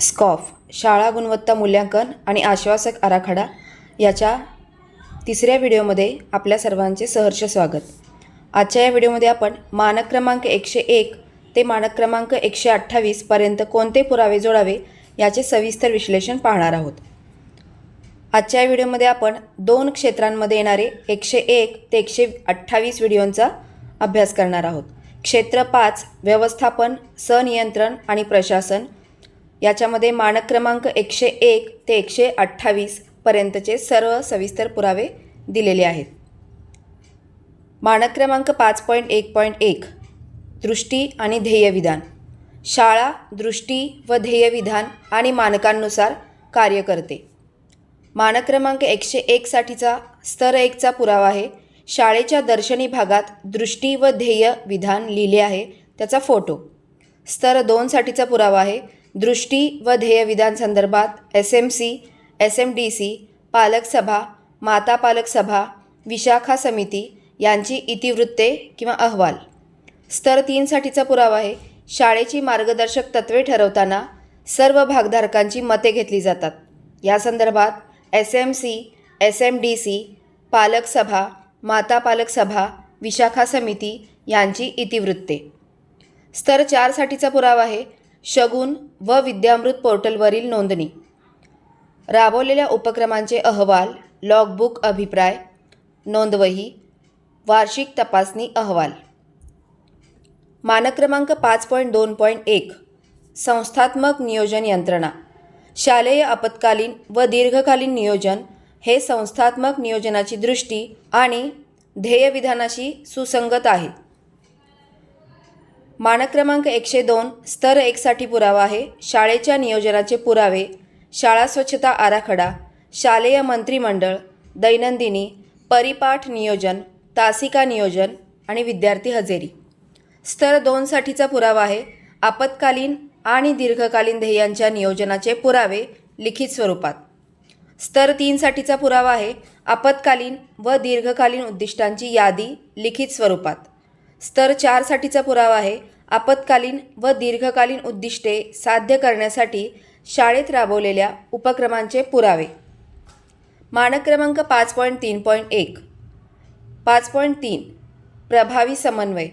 Scoff शाळा गुणवत्ता मूल्यांकन आणि आश्वासक आराखडा याच्या तिसऱ्या व्हिडिओमध्ये आपल्या सर्वांचे सहर्ष स्वागत. आजच्या या व्हिडिओमध्ये आपण मानक क्रमांक एकशे एक ते मानक क्रमांक एकशे अठ्ठावीसपर्यंत कोणते पुरावे जोडावे याचे सविस्तर विश्लेषण पाहणार आहोत. आजच्या या व्हिडिओमध्ये आपण दोन क्षेत्रांमध्ये येणारे एकशे एक ते एकशे अठ्ठावीस व्हिडिओंचा अभ्यास करणार आहोत. क्षेत्र पाच व्यवस्थापन सनियंत्रण आणि प्रशासन. याच्यामध्ये मानक क्रमांक एकशे एक ते एकशे अठ्ठावीसपर्यंतचे सर्व सविस्तर पुरावे दिलेले आहेत. मानक क्रमांक पाच पॉईंट एक पॉईंट एक दृष्टी आणि ध्येयविधान शाळा दृष्टी व ध्येयविधान आणि मानकांनुसार कार्य करते. मानक क्रमांक एकशे एकसाठीचा स्तर एकचा पुरावा आहे. शाळेच्या दर्शनी भागात दृष्टी व ध्येय विधान लिहिले आहे त्याचा फोटो. स्तर दोनसाठीचा पुरावा आहे. दृष्टी व ध्येय विधान संदर्भात S M C S M D C पालक सभा माता पालक सभा विशाखा समिती यांची इतिवृत्ते किंवा अहवाल. स्तर तीनसाठीचा पुरावा आहे. शाळेची मार्गदर्शक तत्त्वे ठरवताना सर्व भागधारकांची मते घेतली जातात. या संदर्भात S M C S M D C पालक सभा माता पालक सभा विशाखा समिती यांची इतिवृत्ते. स्तर चारसाठीचा पुरावा आहे. शगुन व विद्यामृत पोर्टलवरील नोंदणी. राबवलेल्या उपक्रमांचे अहवाल लॉगबुक अभिप्राय नोंदवही वार्षिक तपासणी अहवाल. मानक क्रमांक पाच पॉईंट दोन पॉईंट एक संस्थात्मक नियोजन यंत्रणा. शालेय आपत्कालीन व दीर्घकालीन नियोजन हे संस्थात्मक नियोजनाची दृष्टी आणि ध्येयविधानाशी सुसंगत आहे. मानक क्रमांक एकशे दोन स्तर एकसाठी पुरावा आहे. शाळेच्या नियोजनाचे पुरावे शाळा स्वच्छता आराखडा शालेय मंत्रिमंडळ दैनंदिनी परिपाठ नियोजन तासिका नियोजन आणि विद्यार्थी हजेरी. स्तर दोनसाठीचा पुरावा आहे. आपत्कालीन आणि दीर्घकालीन ध्येयांच्या नियोजनाचे पुरावे लिखित स्वरूपात. स्तर तीनसाठीचा पुरावा आहे. आपत्कालीन व दीर्घकालीन उद्दिष्टांची यादी लिखित स्वरूपात. स्तर चारसाठीचा पुरावा आहे. आपत्कालीन व दीर्घकालीन उद्दिष्टे साध्य करण्यासाठी शाळेत राबवलेल्या उपक्रमांचे पुरावे. मानक क्रमांक पाच पॉईंट तीन पॉईंट एक. पाच पॉईंट तीन. प्रभावी समन्वय.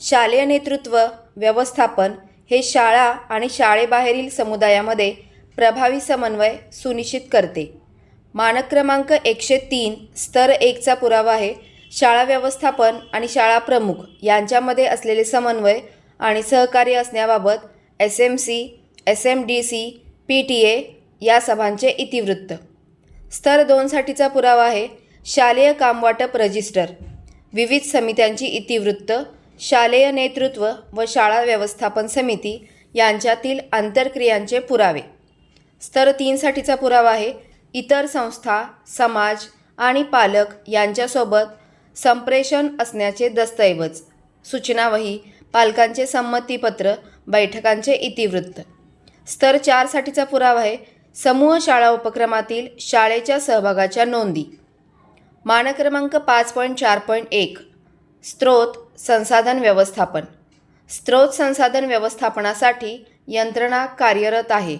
शालेय नेतृत्व व्यवस्थापन हे शाळा आणि शाळेबाहेरील समुदायामध्ये प्रभावी समन्वय सुनिश्चित करते. मानक क्रमांक एकशे तीन स्तर एकचा पुरावा आहे. शाळा व्यवस्थापन आणि शाळा प्रमुख यांच्यामध्ये असलेले समन्वय आणि सहकार्य असण्याबाबत S M C S M D C P T A या सभांचे इतिवृत्त. स्तर दोनसाठीचा पुरावा आहे. शालेय कामवाटप रजिस्टर. विविध समित्यांची इतिवृत्त शालेय नेतृत्व व शाळा व्यवस्थापन समिती यांच्यातील आंतरक्रियांचे पुरावे. स्तर तीनसाठीचा पुरावा आहे. इतर संस्था समाज आणि पालक यांच्यासोबत संप्रेषण असण्याचे दस्तऐवज. सूचनावही पालकांचे संमतीपत्र बैठकांचे इतिवृत्त. स्तर चारसाठीचा पुरावा आहे. समूह शाळा उपक्रमातील शाळेच्या सहभागाच्या नोंदी. मानक क्रमांक पाच पॉईंट चार पॉईंट एक. स्त्रोत संसाधन व्यवस्थापन. स्त्रोत संसाधन व्यवस्थापनासाठी यंत्रणा कार्यरत आहे.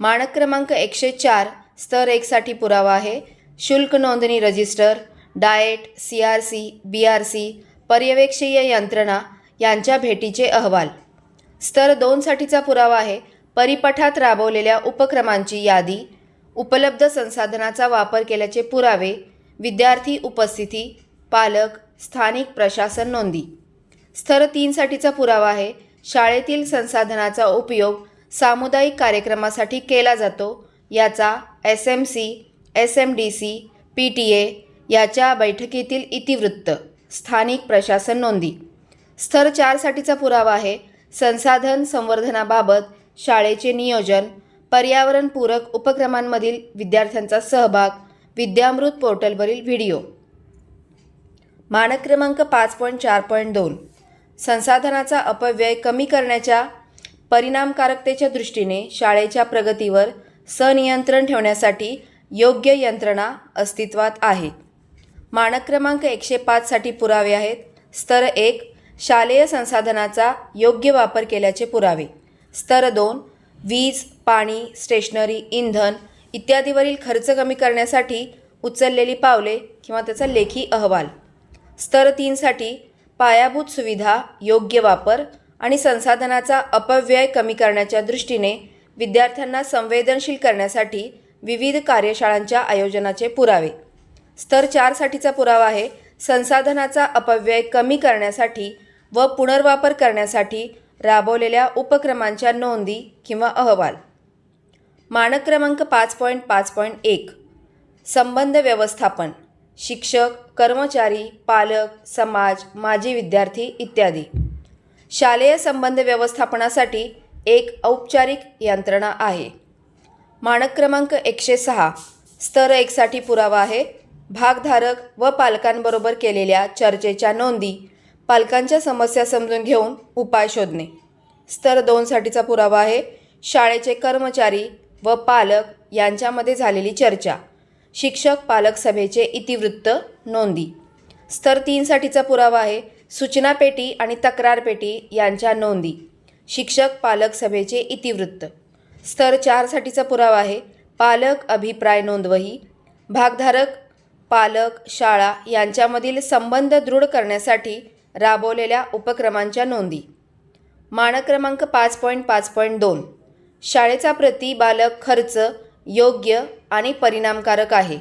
मानक क्रमांक एकशे चार स्तर एकसाठी पुरावा आहे. शुल्क नोंदणी register DIET C R C B R C पर्यवेक्षीय यंत्रणा यांच्या भेटीचे अहवाल. स्तर दोनसाठीचा पुरावा आहे. परिपठात राबवलेल्या उपक्रमांची यादी उपलब्ध संसाधनाचा वापर केल्याचे पुरावे विद्यार्थी उपस्थिती पालक स्थानिक प्रशासन नोंदी. स्तर तीनसाठीचा पुरावा आहे. शाळेतील संसाधनाचा उपयोग सामुदायिक कार्यक्रमासाठी केला जातो. याचा S M C S M D C P T A याच्या बैठकीतील इतिवृत्त. स्थानिक प्रशासन नोंदी. स्तर चारसाठीचा पुरावा आहे. संसाधन संवर्धनाबाबत शाळेचे नियोजन पर्यावरणपूरक उपक्रमांमधील विद्यार्थ्यांचा सहभाग विद्यामृत पोर्टलवरील व्हिडिओ. मानक क्रमांक पाच पॉईंट चार पॉईंट दोन. संसाधनाचा अपव्यय कमी करण्याच्या परिणामकारकतेच्या दृष्टीने शाळेच्या प्रगतीवर सनियंत्रण ठेवण्यासाठी योग्य यंत्रणा अस्तित्वात आहे. मानक क्रमांक एकशे पाचसाठी पुरावे आहेत. स्तर एक शालेय संसाधनाचा योग्य वापर केल्याचे पुरावे. स्तर दोन वीज पाणी स्टेशनरी इंधन इत्यादीवरील खर्च कमी करण्यासाठी उचललेली पावले किंवा त्याचा लेखी अहवाल. स्तर तीनसाठी पायाभूत सुविधा योग्य वापर आणि संसाधनाचा अपव्यय कमी करण्याच्या दृष्टीने विद्यार्थ्यांना संवेदनशील करण्यासाठी विविध कार्यशाळांच्या आयोजनाचे पुरावे. स्तर चारसाठीचा पुरावा आहे. संसाधनाचा अपव्यय कमी करण्यासाठी व पुनर्वापर करण्यासाठी राबवलेल्या उपक्रमांच्या नोंदी किंवा अहवाल. मानक क्रमांक पाच पॉईंट पाच पॉईंट एक. संबंध व्यवस्थापन. शिक्षक कर्मचारी पालक समाज माजी विद्यार्थी इत्यादी. शालेय संबंध व्यवस्थापनासाठी एक औपचारिक यंत्रणा आहे. मानक क्रमांक एकशे सहा. स्तर एकसाठी पुरावा आहे. भागधारक व पालकांबरोबर केलेल्या चर्चेच्या नोंदी पालकांच्या समस्या समजून घेऊन उपाय शोधणे. स्तर दोनसाठीचा पुरावा आहे. शाळेचे कर्मचारी व पालक यांच्यामध्ये झालेली चर्चा. शिक्षक पालक सभेचे इतिवृत्त नोंदी. स्तर तीनसाठीचा पुरावा आहे. सूचना पेटी आणि तक्रार पेटी यांच्या नोंदी. शिक्षक पालक सभेचे इतिवृत्त. स्तर चारसाठीचा पुरावा आहे. पालक अभिप्राय नोंदवही. भागधारक पालक शाळा यांच्यामधील संबंध दृढ करण्यासाठी राबवलेल्या उपक्रमांच्या नोंदी. मानक क्रमांक पाच पॉईंट पाच पॉईंट दोन. शाळेचा प्रति बालक खर्च योग्य आणि परिणामकारक आहे.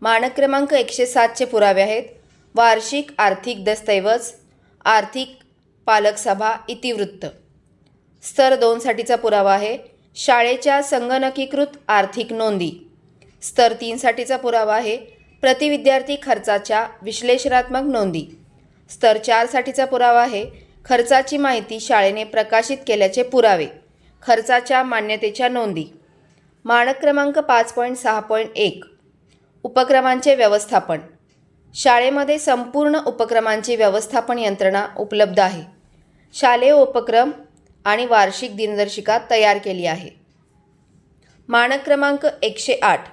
मानक क्रमांक एकशे सातचे पुरावे आहेत. वार्षिक आर्थिक दस्तऐवज आर्थिक पालक सभा इतिवृत्त. स्तर दोनसाठीचा पुरावा आहे. शाळेच्या संगणकीकृत आर्थिक नोंदी. स्तर तीनसाठीचा पुरावा आहे. प्रतिविद्यार्थी खर्चाच्या विश्लेषणात्मक नोंदी. स्तर चारसाठीचा पुरावा आहे. खर्चाची माहिती शाळेने प्रकाशित केल्याचे पुरावे. खर्चाच्या मान्यतेच्या नोंदी. मानक क्रमांक पाच पॉईंट सहा पॉईंट एक. उपक्रमांचे व्यवस्थापन. शाळेमध्ये संपूर्ण उपक्रमांची व्यवस्थापन यंत्रणा उपलब्ध आहे. शालेय उपक्रम आणि वार्षिक दिनदर्शिका तयार केली आहे. मानक क्रमांक एकशे आठ.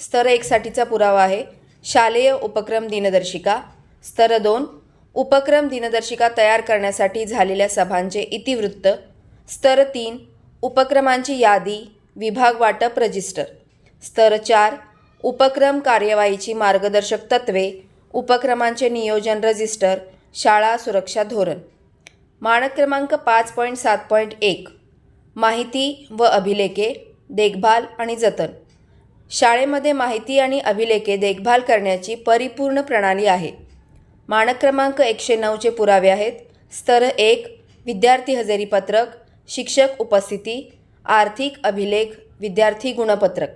स्तर एकसाठीचा पुरावा आहे. शालेय उपक्रम दिनदर्शिका स्तर दोन उपक्रम दिनदर्शिका तयार करण्यासाठी झालेल्या सभांचे इतिवृत्त स्तर तीन उपक्रमांची यादी विभाग वाटप रजिस्टर स्तर चार उपक्रम कार्यवाहीची मार्गदर्शक तत्त्वे उपक्रमांचे नियोजन रजिस्टर शाळा सुरक्षा धोरण. मानक क्रमांक पाच पॉईंट सात पॉईंट एक. माहिती व अभिलेखे देखभाल आणि जतन. शाळेमध्ये माहिती आणि अभिलेखे देखभाल करण्याची परिपूर्ण प्रणाली आहे. मानक क्रमांक एकशे नऊचे पुरावे आहेत. स्तर एक विद्यार्थी हजेरी पत्रक. शिक्षक उपस्थिती. आर्थिक अभिलेख. विद्यार्थी गुणपत्रक.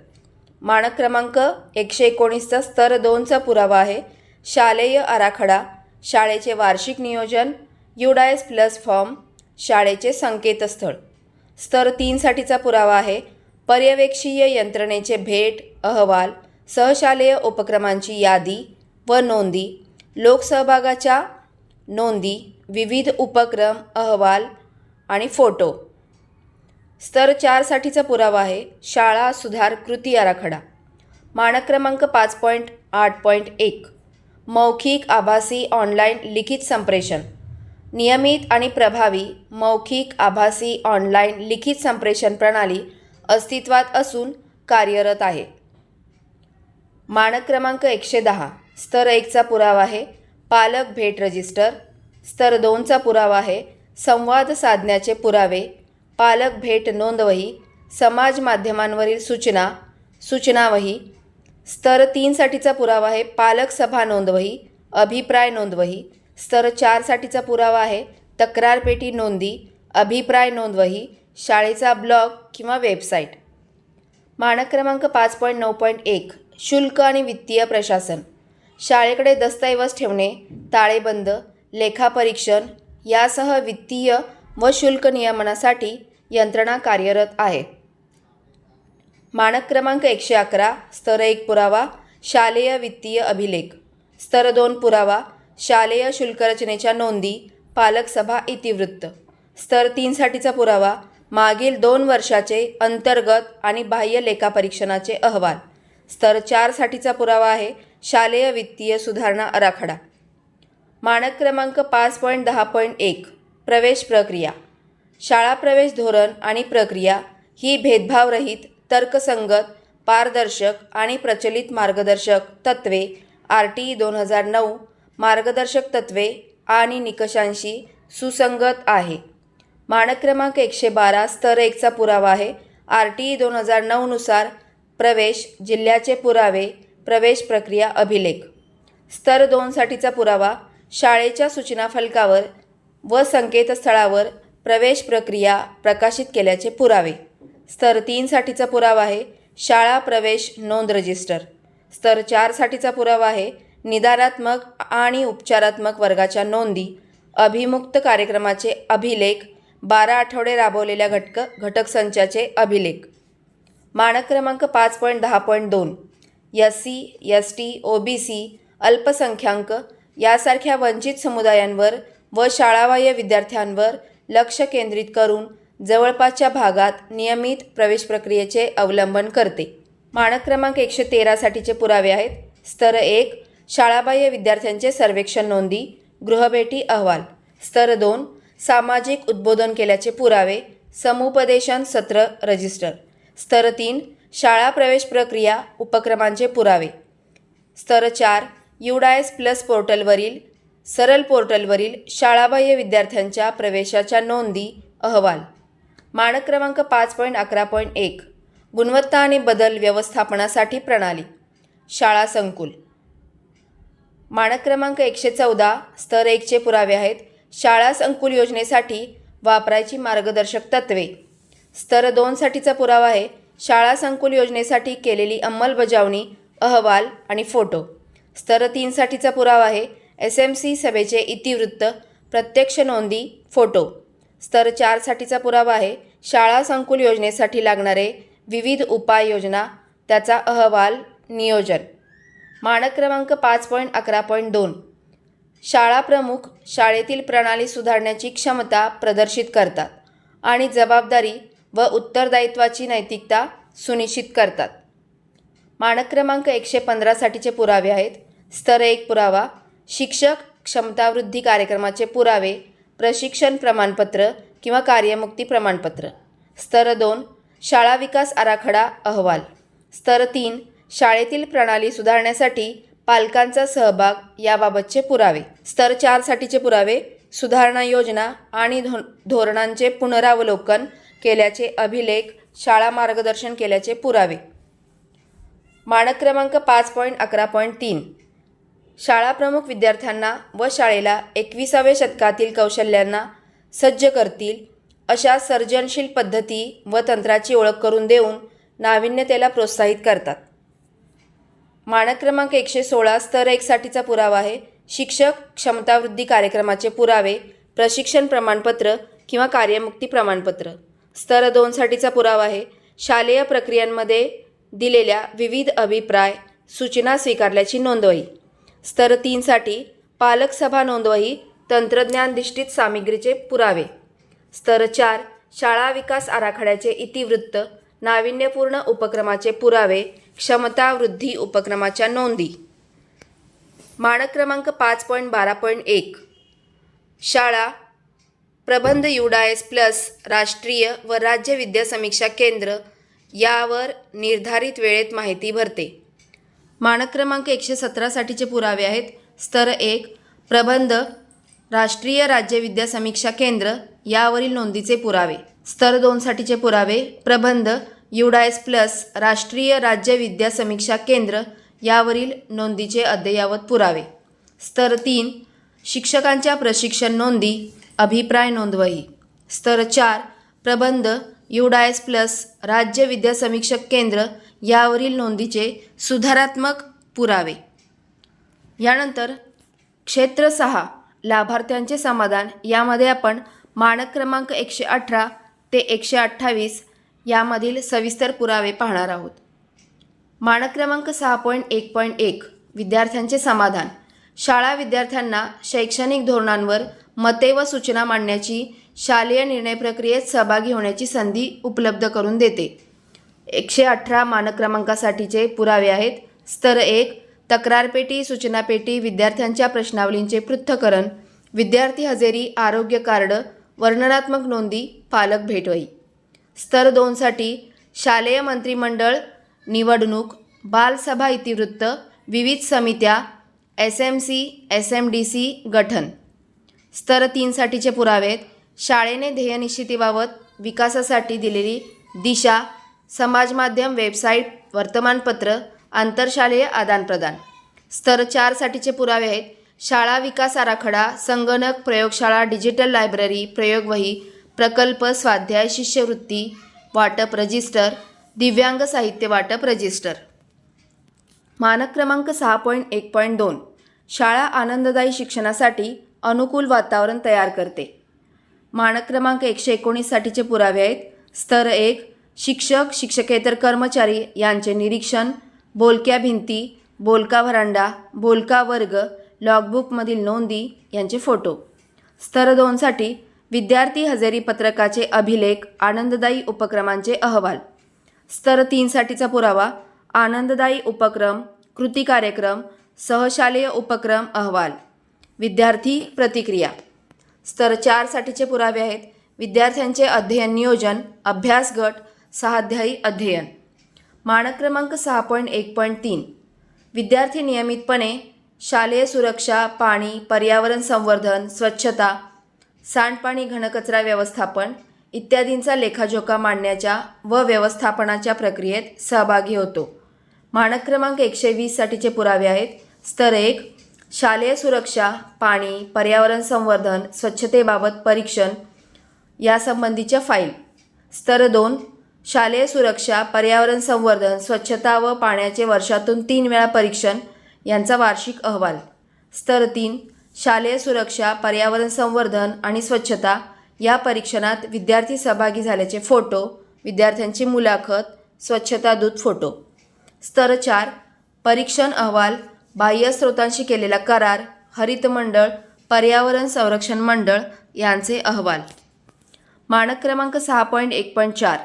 मानक क्रमांक एकशे एकोणीसचा स्तर दोनचा पुरावा आहे. शालेय आराखडा. शाळेचे वार्षिक नियोजन. UDISE plus form. शाळेचे संकेतस्थळ. स्तर तीनसाठीचा पुरावा आहे. पर्यवेक्षीय यंत्रणेचे भेट अहवाल सहशालेय उपक्रमांची यादी व नोंदी लोकसहभागाच्या नोंदी विविध उपक्रम अहवाल आणि फोटो. स्तर चारसाठीचा पुरावा आहे. शाळा सुधार कृती आराखडा. मानक क्रमांक पाच पॉईंट आठ पॉईंट एक. मौखिक आभासी ऑनलाईन लिखित संप्रेषण. नियमित आणि प्रभावी मौखिक आभासी ऑनलाईन लिखित संप्रेषण प्रणाली अस्तित्वात असून कार्यरत आहे. मानक क्रमांक एकशे दहा स्तर एकचा पुरावा आहे. पालक भेट रजिस्टर स्तर दोनचा पुरावा आहे. संवाद साधण्याचे पुरावे पालक भेट नोंदवही समाज माध्यमांवरील सूचना सूचनावही स्तर तीनसाठीचा पुरावा आहे. पालक सभा नोंदवही अभिप्राय नोंदवही स्तर चारसाठीचा पुरावा आहे. तक्रारपेटी नोंदी अभिप्राय नोंदवही शाळेचा ब्लॉग किंवा वेबसाईट. मानक क्रमांक पाच पॉईंट नऊ पॉईंट एक शुल्क आणि वित्तीय प्रशासन. शाळेकडे दस्तऐवज ठेवणे ताळेबंद लेखापरीक्षण यासह वित्तीय व शुल्क नियमनासाठी यंत्रणा कार्यरत आहे. मानक क्रमांक एकशे अकरा स्तर एक पुरावा शालेय वित्तीय अभिलेख. स्तर दोन पुरावा शालेय शुल्क रचनेच्या नोंदी पालक सभा इतिवृत्त. स्तर तीनसाठीचा पुरावा मागील दोन वर्षाचे अंतर्गत आणि बाह्य लेखापरीक्षणाचे अहवाल. स्तर चारसाठीचा पुरावा आहे. शालेय वित्तीय सुधारणा आराखडा. मानक क्रमांक पाच पॉईंट दहा पॉईंट एक. प्रवेश प्रक्रिया. शाळा प्रवेश धोरण आणि प्रक्रिया ही भेदभावरहित तर्कसंगत पारदर्शक आणि प्रचलित मार्गदर्शक तत्त्वे आर टी दोन हजार नऊ मार्गदर्शक तत्त्वे आणि निकषांशी सुसंगत आहे. मानक क्रमांक एकशे बारा स्तर एकचा पुरावा आहे. आर टी ई दोन हजार नऊनुसार प्रवेश जिल्ह्याचे पुरावे प्रवेश प्रक्रिया अभिलेख. स्तर दोनसाठीचा पुरावा शाळेच्या सूचना फलकावर व संकेतस्थळावर प्रवेश प्रक्रिया प्रकाशित केल्याचे पुरावे. स्तर तीनसाठीचा पुरावा आहे शाळा प्रवेश नोंद रजिस्टर. स्तर चारसाठीचा पुरावा आहे निदानात्मक आणि उपचारात्मक वर्गाच्या नोंदी अभिमुक्त कार्यक्रमाचे अभिलेख बारा आठवडे राबवलेल्या घटक घटक संचाचे अभिलेख. मानक क्रमांक पाच पॉईंट दहा पॉईंट दोन. S C S T O B C अल्पसंख्याक यासारख्या वंचित समुदायांवर व शाळाबाह्य विद्यार्थ्यांवर लक्ष केंद्रित करून जवळपासच्या भागात नियमित प्रवेश प्रक्रियेचे अवलंबन करते. मानक क्रमांक एकशे तेरासाठीचे पुरावे आहेत. स्तर एक शाळाबाह्य विद्यार्थ्यांचे सर्वेक्षण नोंदी गृहभेटी अहवाल. स्तर दोन सामाजिक उद्बोधन केल्याचे पुरावे समुपदेशन सत्र रजिस्टर. स्तर तीन शाळा प्रवेश प्रक्रिया उपक्रमांचे पुरावे. स्तर चार युडायस प्लस पोर्टलवरील सरल पोर्टलवरील शाळाबाह्य विद्यार्थ्यांच्या प्रवेशाच्या नोंदी अहवाल. मानक क्रमांक पाच पॉईंट अकरा पॉईंट एक गुणवत्ता आणि बदल व्यवस्थापनासाठी प्रणाली. शाळा संकुल. मानक क्रमांक एकशे चौदा स्तर एकचे पुरावे आहेत. शाळा संकुल योजनेसाठी वापरायची मार्गदर्शक तत्त्वे स्तर दोनसाठीचा पुरावा आहे. शाळा संकुल योजनेसाठी केलेली अंमलबजावणी अहवाल आणि फोटो. स्तर तीनसाठीचा पुरावा आहे. एस एम सी सभेचे इतिवृत्त प्रत्यक्ष नोंदी फोटो. स्तर चारसाठीचा पुरावा आहे. शाळा संकुल योजनेसाठी लागणारे विविध उपाययोजना त्याचा अहवाल नियोजन. मानक क्रमांक पाच पॉईंट अकरा पॉईंट दोन. शाळा प्रमुख शाळेतील प्रणाली सुधारण्याची क्षमता प्रदर्शित करतात आणि जबाबदारी व उत्तरदायित्वाची नैतिकता सुनिश्चित करतात. मानक क्रमांक एकशे पंधरासाठीचे पुरावे आहेत. स्तर एक पुरावा शिक्षक क्षमतावृद्धी कार्यक्रमाचे पुरावे प्रशिक्षण प्रमाणपत्र किंवा कार्यमुक्ती प्रमाणपत्र. स्तर दोन शाळा विकास आराखडा अहवाल. स्तर तीन शाळेतील प्रणाली सुधारण्यासाठी पालकांचा सहभाग याबाबतचे पुरावे. स्तर चारसाठीचे पुरावे सुधारणा योजना आणि धो धोरणांचे पुनरावलोकन केल्याचे अभिलेख शाळा मार्गदर्शन केल्याचे पुरावे. मानक क्रमांक पाच पॉईंट अकरा पॉईंट तीन. शाळा प्रमुख विद्यार्थ्यांना व शाळेला एकविसाव्या शतकातील कौशल्यांना सज्ज करतील अशा सर्जनशील पद्धती व तंत्राची ओळख करून देऊन नाविन्यतेला प्रोत्साहित करतात. मानक क्रमांक एकशे सोळा स्तर एकसाठीचा पुरावा आहे. शिक्षक क्षमतावृद्धी कार्यक्रमाचे पुरावे प्रशिक्षण प्रमाणपत्र किंवा कार्यमुक्ती प्रमाणपत्र. स्तर दोनसाठीचा पुरावा आहे. शालेय प्रक्रियांमध्ये दिलेल्या विविध अभिप्राय सूचना स्वीकारल्याची नोंदवही. स्तर तीनसाठी पालक सभा नोंदवही तंत्रज्ञानधिष्ठित सामग्रीचे पुरावे. स्तर चार शाळा विकास आराखड्याचे इतिवृत्त नाविन्यपूर्ण उपक्रमाचे पुरावे क्षमता वृद्धी उपक्रमाच्या नोंदी. मानक क्रमांक पाच पॉईंट बारा पॉईंट एक. शाळा प्रबंध युडाएस प्लस राष्ट्रीय व राज्य विद्या समीक्षा केंद्र यावर निर्धारित वेळेत माहिती भरते. मानक क्रमांक एकशे सतरासाठीचे पुरावे आहेत. स्तर एक प्रबंध राष्ट्रीय राज्य विद्या समीक्षा केंद्र यावरील नोंदीचे पुरावे. स्तर दोनसाठीचे पुरावे प्रबंध युडायस प्लस राष्ट्रीय राज्य विद्या समीक्षा केंद्र यावरील नोंदीचे अद्ययावत पुरावे. स्तर तीन शिक्षकांच्या प्रशिक्षण नोंदी अभिप्राय नोंदवही. स्तर चार प्रबंध युडायस प्लस राज्य विद्या समीक्षक केंद्र यावरील नोंदीचे सुधारात्मक पुरावे. यानंतर क्षेत्र सहा लाभार्थ्यांचे समाधान. यामध्ये आपण मानक क्रमांक एकशे अठरा ते एकशे अठ्ठावीस यामधील सविस्तर पुरावे पाहणार आहोत. मानक क्रमांक सहा पॉईंट एक पॉईंट एक विद्यार्थ्यांचे समाधान. शाळा विद्यार्थ्यांना शैक्षणिक धोरणांवर मते व सूचना मांडण्याची शालेय निर्णय प्रक्रियेत सहभागी होण्याची संधी उपलब्ध करून देते. एकशे अठरा मानक क्रमांकासाठीचे पुरावे आहेत. स्तर एक तक्रारपेटी सूचनापेटी विद्यार्थ्यांच्या प्रश्नावलींचे पृथ्थकरण विद्यार्थी हजेरी आरोग्य कार्ड वर्णनात्मक नोंदी पालक भेटवई स्तर दोनसाठी शालेय मंत्रिमंडळ निवडणूक बालसभा इतिवृत्त विविध समित्या S M C S M D C गठन. स्तर तीनसाठीचे पुरावे शाळेने ध्येयनिश्चितीबाबत विकासासाठी दिलेली दिशा समाजमाध्यम वेबसाईट वर्तमानपत्र आंतरशालेय आदानप्रदान. स्तर चारसाठीचे पुरावे आहेत शाळा विकास आराखडा संगणक प्रयोगशाळा डिजिटल लायब्ररी प्रयोगवही प्रकल्प स्वाध्याय शिष्यवृत्ती वाटप रजिस्टर दिव्यांग साहित्य वाटप रजिस्टर. मानक क्रमांक सहा पॉईंट एक पॉईंट दोन. शाळा आनंददायी शिक्षणासाठी अनुकूल वातावरण तयार करते. मानक क्रमांक एकशे एकोणीससाठीचे पुरावे आहेत. स्तर एक शिक्षक शिक्षकेतर कर्मचारी यांचे निरीक्षण बोलक्या भिंती बोलका व्हरांडा बोलका वर्ग लॉगबुकमधील नोंदी यांचे फोटो. स्तर दोनसाठी विद्यार्थी हजेरी पत्रकाचे अभिलेख आनंददायी उपक्रमांचे अहवाल. स्तर तीनसाठीचा पुरावा आनंददायी उपक्रम कृती कार्यक्रम सहशालेय उपक्रम अहवाल. विद्यार्थी प्रतिक्रिया. स्तर चारसाठीचे पुरावे आहेत. विद्यार्थ्यांचे अध्ययन नियोजन अभ्यास गट सहाध्यायी अध्ययन. मानक क्रमांक सहा पॉईंट एक पॉईंट तीन. विद्यार्थी नियमितपणे शालेय सुरक्षा पाणी पर्यावरण संवर्धन स्वच्छता सांडपाणी घनकचरा व्यवस्थापन इत्यादींचा लेखाजोखा मांडण्याच्या व व्यवस्थापनाच्या प्रक्रियेत सहभागी होतो. मानक क्रमांक एकशे वीससाठीचे पुरावे आहेत. स्तर एक शालेय सुरक्षा पाणी पर्यावरण संवर्धन स्वच्छतेबाबत परीक्षण यासंबंधीच्या फाईल. स्तर दोन शालेय सुरक्षा पर्यावरण संवर्धन स्वच्छता व पाण्याचे वर्षातून तीन वेळा परीक्षण यांचा वार्षिक अहवाल. स्तर तीन शालेय सुरक्षा पर्यावरण संवर्धन आणि स्वच्छता या परीक्षणात विद्यार्थी सहभागी झाल्याचे फोटो विद्यार्थ्यांची मुलाखत स्वच्छता दूत फोटो. स्तर चार परीक्षण अहवाल बाह्य स्रोतांशी केलेला करार हरित मंडळ पर्यावरण संरक्षण मंडळ यांचे अहवाल. मानक क्रमांक सहा पॉईंट एक पॉईंट चार.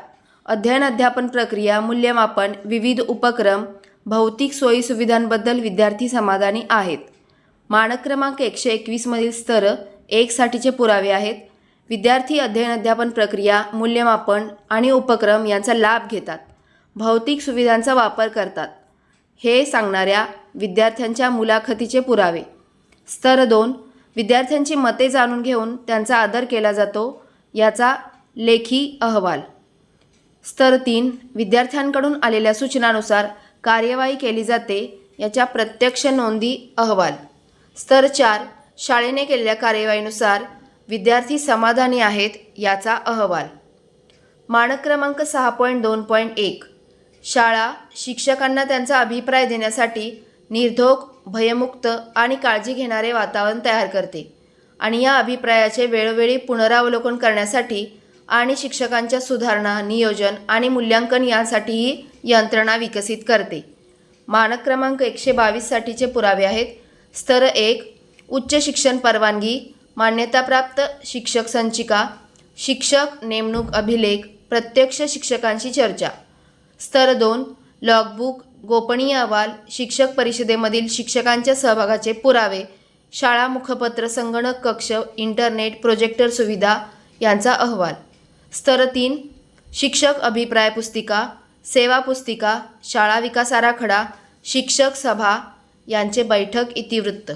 अध्ययन अध्यापन प्रक्रिया मूल्यमापन विविध उपक्रम भौतिक सोयीसुविधांबद्दल विद्यार्थी समाधानी आहेत. मानक क्रमांक एकशे एकवीसमधील स्तर एकसाठीचे पुरावे आहेत. विद्यार्थी अध्ययन अध्यापन प्रक्रिया मूल्यमापन आणि उपक्रम यांचा लाभ घेतात. भौतिक सुविधांचा वापर करतात. हे सांगणाऱ्या विद्यार्थ्यांच्या मुलाखतीचे पुरावे. स्तर दोन विद्यार्थ्यांची मते जाणून घेऊन त्यांचा आदर केला जातो याचा लेखी अहवाल. स्तर तीन विद्यार्थ्यांकडून आलेल्या सूचनानुसार कार्यवाही केली जाते याच्या प्रत्यक्ष नोंदी अहवाल. स्तर चार शाळेने केलेल्या कार्यवाहीनुसार विद्यार्थी समाधानी आहेत याचा अहवाल. मानक क्रमांक सहा पॉईंट दोन पॉईंट एक. शाळा शिक्षकांना त्यांचा अभिप्राय देण्यासाठी निर्धोक भयमुक्त आणि काळजी घेणारे वातावरण तयार करते आणि या अभिप्रायाचे वेळोवेळी पुनरावलोकन करण्यासाठी आणि शिक्षकांच्या सुधारणा नियोजन आणि मूल्यांकन यांसाठीही यंत्रणा विकसित करते. मानक क्रमांक एकशे बावीससाठीचे पुरावे आहेत. स्तर एक उच्च शिक्षण परवानगी मान्यताप्राप्त शिक्षक संचिका शिक्षक नेमणूक अभिलेख प्रत्यक्ष शिक्षकांशी चर्चा. स्तर दोन लॉगबुक गोपनीय अहवाल शिक्षक परिषदेमधील शिक्षकांच्या सहभागाचे पुरावे शाळा मुखपत्र संगणक कक्ष इंटरनेट प्रोजेक्टर सुविधा यांचा अहवाल. स्तर तीन शिक्षक अभिप्राय पुस्तिका सेवा पुस्तिका शाळा विकास आराखडा शिक्षक सभा यांचे बैठक इतिवृत्त.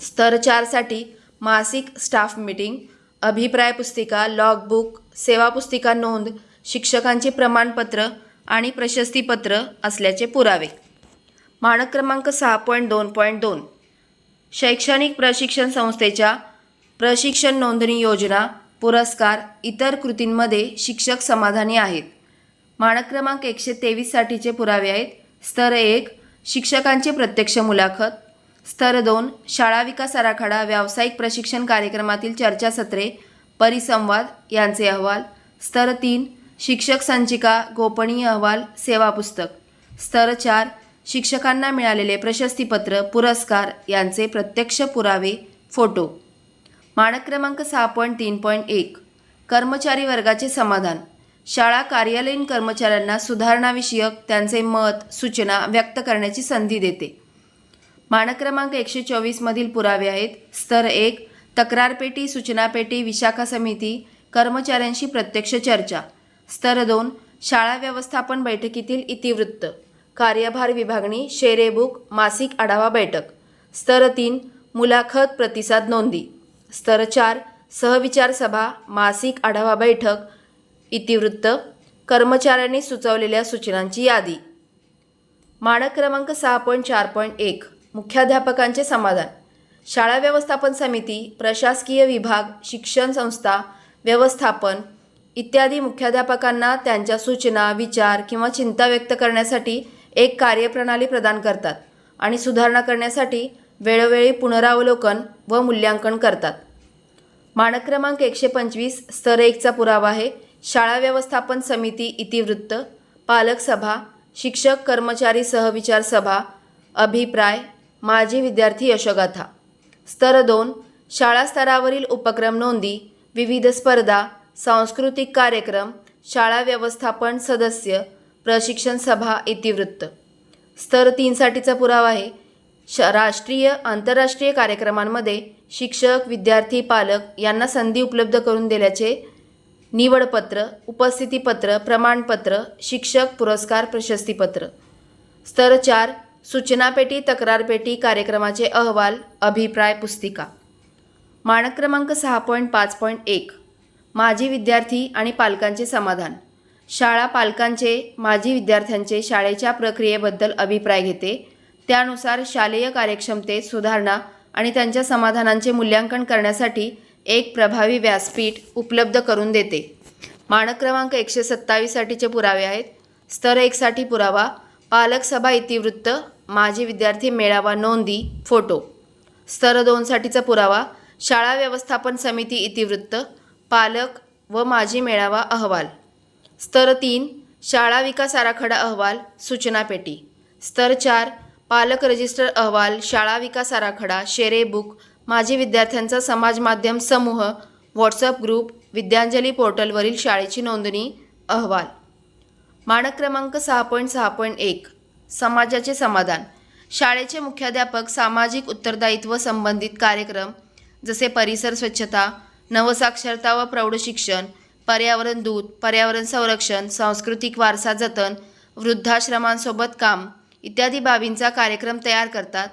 स्तर चारसाठी मासिक स्टाफ मीटिंग अभिप्राय पुस्तिका लॉगबुक सेवा पुस्तिका नोंद शिक्षकांचे प्रमाणपत्र आणि प्रशस्तीपत्र असल्याचे पुरावे. मानक क्रमांक सहा पॉईंट दोन पॉईंट दोन. शैक्षणिक प्रशिक्षण संस्थेच्या प्रशिक्षण नोंदणी योजना पुरस्कार इतर कृतींमध्ये शिक्षक समाधानी आहेत. मानक क्रमांक एकशे तेवीससाठीचे पुरावे आहेत. स्तर एक शिक्षकांची प्रत्यक्ष मुलाखत स्तर दोन शाळा विकास आराखडा व्यावसायिक प्रशिक्षण कार्यक्रमातील चर्चासत्रे परिसंवाद यांचे अहवाल स्तर तीन शिक्षक संचिका गोपनीय अहवाल सेवा पुस्तक. स्तर चार शिक्षकांना मिळालेले प्रशस्तीपत्र पुरस्कार यांचे प्रत्यक्ष पुरावे फोटो. मानक क्रमांक सहा पॉईंट तीन पॉईंट एक. कर्मचारी वर्गाचे समाधान. शाळा कार्यालयीन कर्मचाऱ्यांना सुधारणाविषयक त्यांचे मत सूचना व्यक्त करण्याची संधी देते. मानक क्रमांक एकशे चोवीसमधील पुरावे आहेत. स्तर एक तक्रारपेटी सूचनापेटी विशाखा समिती कर्मचाऱ्यांशी प्रत्यक्ष चर्चा. स्तर दोन शाळा व्यवस्थापन बैठकीतील इतिवृत्त. कार्यभार विभागणी शेरेबुक मासिक आढावा बैठक. स्तर तीन मुलाखत प्रतिसाद नोंदी. स्तर चार सहविचार सभा मासिक आढावा बैठक इतिवृत्त कर्मचाऱ्यांनी सुचवलेल्या सूचनांची यादी. मानक क्रमांक सहा पॉईंट चार पॉईंट एक मुख्याध्यापकांचे समाधान. शाळा व्यवस्थापन समिती प्रशासकीय विभाग शिक्षण संस्था व्यवस्थापन इत्यादी मुख्याध्यापकांना त्यांच्या सूचना विचार किंवा चिंता व्यक्त करण्यासाठी एक कार्यप्रणाली प्रदान करतात आणि सुधारणा करण्यासाठी वेळोवेळी पुनरावलोकन व मूल्यांकन करतात. मानक क्रमांक एकशे पंचवीस स्तर एकचा पुरावा आहे. शाळा व्यवस्थापन समिती इतिवृत्त पालक सभा शिक्षक कर्मचारी सहविचार सभा अभिप्राय माजी विद्यार्थी यशोगाथा. स्तर दोन शाळा स्तरावरील उपक्रम नोंदी विविध स्पर्धा सांस्कृतिक कार्यक्रम शाळा व्यवस्थापन सदस्य प्रशिक्षण सभा इतिवृत्त. स्तर तीनसाठीचा पुरावा आहे. श राष्ट्रीय आंतरराष्ट्रीय कार्यक्रमांमध्ये शिक्षक विद्यार्थी पालक यांना संधी उपलब्ध करून दिल्याचे निवडपत्र उपस्थितीपत्र प्रमाणपत्र शिक्षक पुरस्कार प्रशस्तीपत्र. स्तर चार सूचनापेटी तक्रारपेटी कार्यक्रमाचे अहवाल अभिप्राय पुस्तिका. मानक क्रमांक सहा पॉईंट पाच पॉईंट एक. माजी विद्यार्थी आणि पालकांचे समाधान. शाळा पालकांचे माजी विद्यार्थ्यांचे शाळेच्या प्रक्रियेबद्दल अभिप्राय घेते. त्यानुसार शालेय कार्यक्षमतेत सुधारणा आणि त्यांच्या समाधानांचे मूल्यांकन करण्यासाठी एक प्रभावी व्यासपीठ उपलब्ध करून देते. मानक क्रमांक एकशे सत्तावीससाठीचे पुरावे आहेत. स्तर एकसाठी पुरावा. पालक सभा इतिवृत्त. माजी विद्यार्थी मेळावा नोंदी. फोटो. स्तर दोनसाठीचा पुरावा. शाळा व्यवस्थापन समिती इतिवृत्त. पालक व माजी मेळावा अहवाल. स्तर तीन. शाळा विकास आराखडा अहवाल. सूचनापेटी स्तर चार. पालक रजिस्टर अहवाल. शाळा विकास आराखडा. शेरे बुक. माजी विद्यार्थ्यांचा समाज माध्यम समूह व्हॉट्सअप ग्रुप विद्यांजली पोर्टलवरील शाळेची नोंदणी अहवाल. मानक क्रमांक सहा पॉईंट सहा पॉईंट एक समाजाचे समाधान. शाळेचे मुख्याध्यापक सामाजिक उत्तरदायित्व संबंधित कार्यक्रम जसे परिसर स्वच्छता नवसाक्षरता व प्रौढ शिक्षण पर्यावरण दूत पर्यावरण संरक्षण सांस्कृतिक वारसा जतन वृद्धाश्रमांसोबत काम इत्यादी बाबींचा कार्यक्रम तयार करतात.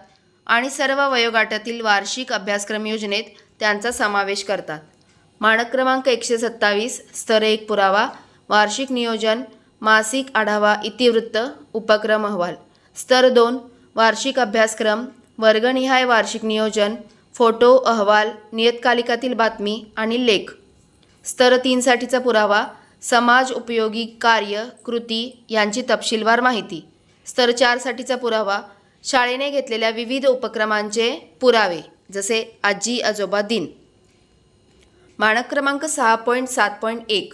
आणि सर्व वयोगाटातील वार्षिक अभ्यासक्रम योजनेत त्यांचा समावेश करतात. मानक क्रमांक एकशे सत्तावीस स्तर एक पुरावा वार्षिक नियोजन मासिक आढावा इतिवृत्त उपक्रम अहवाल. स्तर दोन वार्षिक अभ्यासक्रम वर्गनिहाय वार्षिक नियोजन फोटो अहवाल नियतकालिकातील बातमी आणि लेख. स्तर तीनसाठीचा पुरावा समाज उपयोगी कार्य कृती यांची तपशीलवार माहिती. स्तर चारसाठीचा पुरावा शाळेने घेतलेल्या विविध उपक्रमांचे पुरावे जसे आजी आजोबा दिन. मानक क्रमांक सहा पॉईंट सात पॉईंट एक.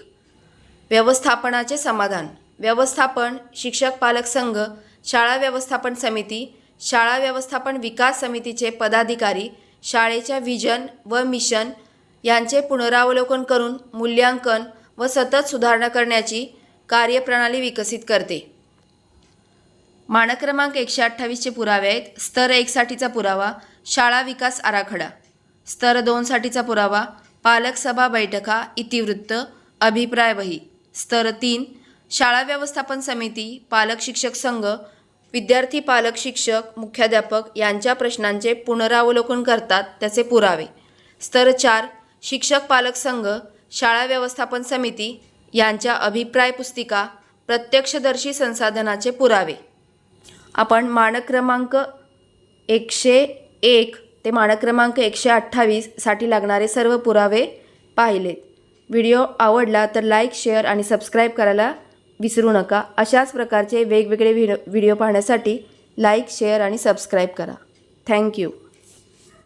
व्यवस्थापनाचे समाधान. व्यवस्थापन शिक्षक पालक संघ शाळा व्यवस्थापन समिती शाळा व्यवस्थापन विकास समितीचे पदाधिकारी शाळेच्या व्हिजन व मिशन यांचे पुनरावलोकन करून मूल्यांकन व सतत सुधारणा करण्याची कार्यप्रणाली विकसित करते. मानक क्रमांक एकशे अठ्ठावीसचे पुरावे आहेत. स्तर एकसाठीचा पुरावा शाळा विकास आराखडा. स्तर दोनसाठीचा पुरावा पालक सभा बैठका इतिवृत्त अभिप्राय वही. स्तर तीन शाळा व्यवस्थापन समिती पालक शिक्षक संघ विद्यार्थी पालक शिक्षक मुख्याध्यापक यांच्या प्रश्नांचे पुनरावलोकन करतात त्याचे पुरावे. स्तर चार शिक्षक पालक संघ शाळा व्यवस्थापन समिती यांच्या अभिप्राय पुस्तिका प्रत्यक्षदर्शी संसाधनाचे पुरावे. आपण मानक क्रमांक एकशे एक ते मानक क्रमांक एकशे अठ्ठावीससाठी लागणारे सर्व पुरावे पाहिलेत. व्हिडिओ आवडला तर लाईक शेअर आणि सबस्क्राईब करायला विसरू नका. अशाच प्रकारचे वेगवेगळे व्हिडिओ व्हिडिओ पाहण्यासाठी लाईक शेअर आणि सबस्क्राईब करा. Thank you.